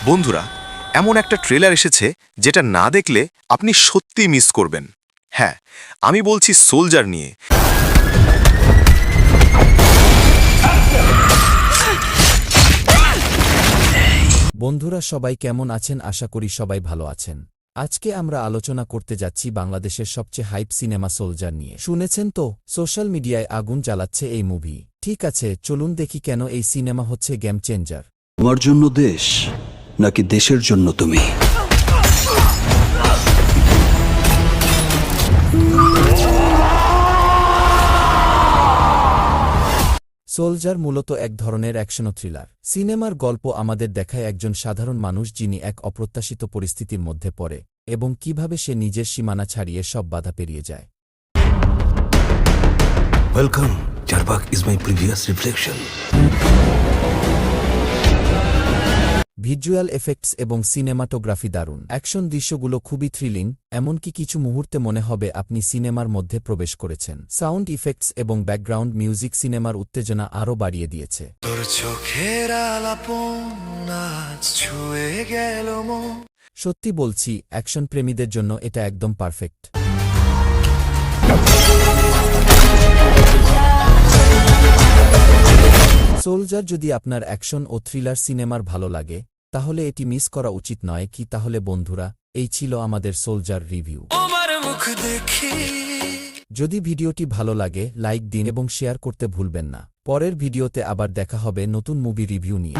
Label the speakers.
Speaker 1: বন্ধুরা এমন একটা ট্রেলার এসেছে যেটা না দেখলে আপনি সত্যি মিস করবেন। হ্যাঁ আমি বলছি সোলজার নিয়ে।
Speaker 2: বন্ধুরা সবাই কেমন আছেন? আশা করি সবাই ভালো আছেন। আজকে আমরা আলোচনা করতে যাচ্ছি বাংলাদেশের সবচেয়ে হাইপ সিনেমা সোলজার নিয়ে। শুনেছেন তো? সোশ্যাল মিডিয়ায় আগুন জ্বালাচ্ছে এই মুভি ঠিক আছে চলুন দেখি কেন এই সিনেমা হচ্ছে গেম চেঞ্জার
Speaker 3: তোমার জন্য দেশ নাকি দেশের জন্য তুমি
Speaker 2: সোলজার মূলত এক ধরনের অ্যাকশন থ্রিলার সিনেমার গল্প আমাদের দেখায় একজন সাধারণ মানুষ যিনি এক অপ্রত্যাশিত পরিস্থিতির মধ্যে পড়ে এবং কীভাবে সে নিজের সীমানা ছাড়িয়ে সব বাধা পেরিয়ে যায়
Speaker 4: Welcome. Charbak is my previous reflection.
Speaker 2: Visual effects এবং সিনেমাটোগ্রাফি দারুণ। অ্যাকশন দৃশ্যগুলো খুবই থ্রিলিং এমনকি কিছু মুহূর্তে মনে হবে আপনি সিনেমার মধ্যে প্রবেশ করেছেন। সাউন্ড ইফেক্টস এবং ব্যাকগ্রাউন্ড মিউজিক সিনেমার উত্তেজনা আরও বাড়িয়ে দিয়েছে। সত্যি বলছি অ্যাকশন প্রেমীদের জন্য এটা একদম পারফেক্ট সোলজার যদি আপনার অ্যাকশন ও থ্রিলার সিনেমার ভালো লাগে তাহলে এটি মিস করা উচিত নয় কি তাহলে বন্ধুরা এই ছিল আমাদের সোলজার রিভিউ। যদি ভিডিওটি ভালো লাগে লাইক দিন এবং শেয়ার করতে ভুলবেন না। পরের ভিডিওতে আবার দেখা হবে নতুন মুভি রিভিউ নিয়ে।